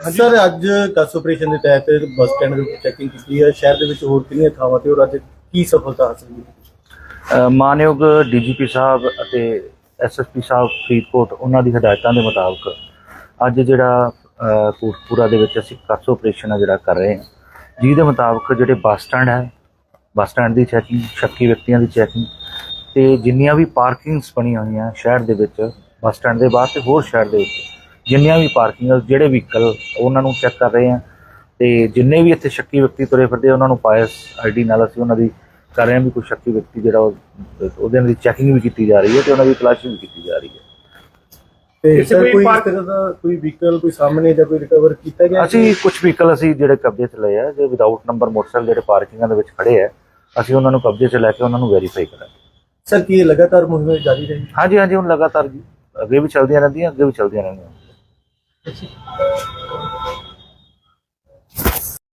Sir ਅੱਜ ਕਸ operation ਦੇ ਤਹਿਤ ਬੱਸ ਸਟੈਂਡ ਦੇ ਉੱਤੇ ਚੈਕਿੰਗ ਕੀਤੀ ਹੈ। ਸ਼ਹਿਰ ਦੇ ਵਿੱਚ ਹੋਰ ਕਿੰਨੀਆਂ ਥਾਵਾਂ ਤੇ ਔਰ ਅੱਜ ਕੀ ਸਫਲਤਾ ਹਾਸਲ ਅ, ਮਾਨਯੋਗ ਡੀਜੀਪੀ ਸਾਹਿਬ ਅਤੇ ਐਸਐਸਪੀ ਸਾਹਿਬ ਫਰੀਦਕੋਟ ਉਹਨਾਂ ਦੀ ਹਦਾਇਤਾਂ ਦੇ ਮੁਤਾਬਕ ਅੱਜ ਜਿਹੜਾ ਕੋਟਪੂਰਾ ਦੇ ਵਿੱਚ ਅਸੀਂ ਕੱਸ ਆਪਰੇਸ਼ਨ ਆ ਜਿਹੜਾ ਕਰ ਰਹੇ ਹਾਂ। ਜਿਹਦੇ ਮੁਤਾਬਕ ਜਿਹੜੇ ਬੱਸ ਸਟੈਂਡ ਹੈ ਬੱਸ ਸਟੈਂਡ ਦੀ ਚੈਕਿੰਗ ਸ਼ੱਕੀ ਵਿਅਕਤੀਆਂ ਦੀ ਚੈਕਿੰਗ ਤੇ ਜਿੰਨੀਆਂ ਵੀ ਪਾਰਕਿੰਗਸ ਬਣੀਆਂ ਹੋਈਆਂ ਸ਼ਹਿਰ ਦੇ ਵਿੱਚ ਬੱਸ ਸਟੈਂਡ ਦੇ ਬਾਹਰ ਤੇ ਹੋਰ ਸ਼ਹਿਰ ਦੇ ਵਿੱਚ ਜਿੰਨੀਆਂ ਵੀ ਪਾਰਕਿੰਗ ਜਿਹੜੇ ਵਹੀਕਲ ਉਹਨਾਂ ਨੂੰ ਚੈੱਕ ਕਰ ਰਹੇ ਹਾਂ ਤੇ ਜਿੰਨੇ ਵੀ ਇੱਥੇ ਸ਼ੱਕੀ ਵਿਅਕਤੀ ਤੁਰੇ ਫਿਰਦੇ ਆ, ਉਹਨਾਂ ਨੂੰ ਪਾਇਸ ਆਈਡੀ ਨਾਲ ਅਸੀਂ ਉਹਨਾਂ ਦੀ ਕਰ ਰਹੇ ਹਾਂ ਵੀ ਕੋਈ ਸ਼ੱਕੀ ਵਿਅਕਤੀ ਜਿਹੜਾ ਉਹ- ਉਹਦੇ ਨਾਲ ਦੀ ਚੈਕਿੰਗ ਵੀ ਕੀਤੀ ਜਾ ਰਹੀ ਹੈ ਤੇ ਉਹਨਾਂ ਦੀ ਤਲਾਸ਼ੀ ਵੀ ਕੀਤੀ ਜਾ ਰਹੀ ਹੈ। ਤੇ ਸਰ ਕੋਈ ਇਸ ਪਾਰਕ- ਤਰ੍ਹਾਂ ਦਾ ਕੋਈ ਵਹੀਕਲ ਕੋਈ ਸਾਹਮਣੇ ਜਾਂ ਕੋਈ ਰਿਕਵਰ ਕੀਤਾ ਗਿਆ? ਅਸੀਂ ਕੁਝ ਵਹੀਕਲ ਅਸੀਂ ਜਿਹੜੇ ਕਬਜ਼ੇ 'ਚ ਲਏ ਆ ਜੇ ਵਿਦਆਊਟ ਨੰਬਰ ਮੋਟਰਸਾਈਕਲ ਜਿਹੜੇ ਪਾਰਕਿੰਗਾਂ ਦੇ ਵਿੱਚ ਖੜੇ ਆ ਅਸੀਂ ਉਹਨਾਂ ਨੂੰ ਕਬਜ਼ੇ 'ਚ ਲੈ ਕੇ ਉਹਨਾਂ ਨੂੰ ਵੈਰੀਫਾਈ ਕਰਾਂਗੇ। ਸਰ ਕੀ ਇਹ ਲਗਾਤਾਰ ਮੁਹਿੰਮ ਜਾਰੀ ਰਹੀ? ਹਾਂਜੀ ਹਾਂਜੀ ਹੁਣ ਲਗਾਤਾਰ ਜੀ ਅੱਗੇ ਵੀ ਚੱਲਦੀਆਂ ਰਹਿੰਦੀਆਂ ਅੱਗੇ ਵੀ ਚੱਲਦੀਆਂ ਰਹਿਣਗੀਆਂ দেখি